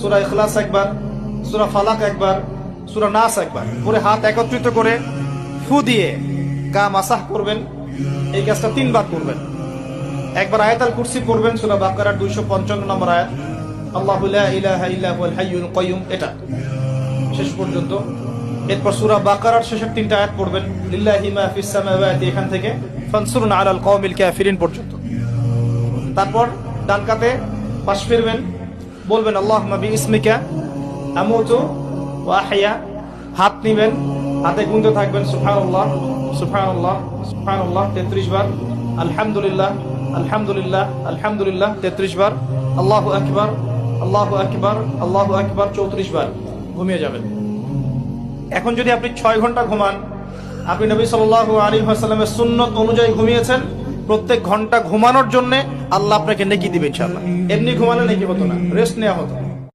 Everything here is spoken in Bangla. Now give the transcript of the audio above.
সুরা ইখলাস একবার, সুরা ফালাক একবার, সুরা নাস একবার। পরে হাত একত্রিত করে ফু দিয়ে গা মাসাহ করবেন। এই কাজটা তিনবার করবেন। একবার আয়াতাল কুরসি পড়বেন, সুরা বাকারার দুইশো পঞ্চান্ন নম্বর আয়াত। আল্লাহ ইলাহা ইল্লা হুয়াল হাইয়ুল কাইয়ুম, এটা। শেষ পর্যন্ত। এরপর সুরা বাকারার শেষের তিনটা আয়াত পড়বেন। লিল্লাহি মা ফিস সামাওয়াতি, এখান থেকে ফানসুরনা আলাল কওমিল কাফিরিন পর্যন্ত। তারপর ডান কাতে পাশ ফিরবেন। বলবেন আল্লাহ নবী ইসমিকা আমুতু ওয়া আহইয়া। হাত নিবেন, হাতে গুনতে থাকবেন, সুবহানাল্লাহ সুবহানাল্লাহ সুবহানাল্লাহ 33 বার। আলহামদুলিল্লাহ আলহামদুলিল্লাহ আলহামদুলিল্লাহ 33 বার। আল্লাহ আকবার আল্লাহ আকবার আল্লাহ আকবার 34 বার ঘুমিয়ে যাবেন। এখন যদি আপনি ছয় ঘণ্টা ঘুমান, আপনি নবী সাল্লাহ আলী আসাল্লামের সুন্নত অনুযায়ী ঘুমিয়েছেন প্রত্যেক ঘণ্টা ঘুমানোর জন্য আল্লাহ আপনাকে নেকি দিবে ইনশাআল্লাহ। এমনি ঘুমালে নেকি হতো না রেস্ট নেওয়া হতো।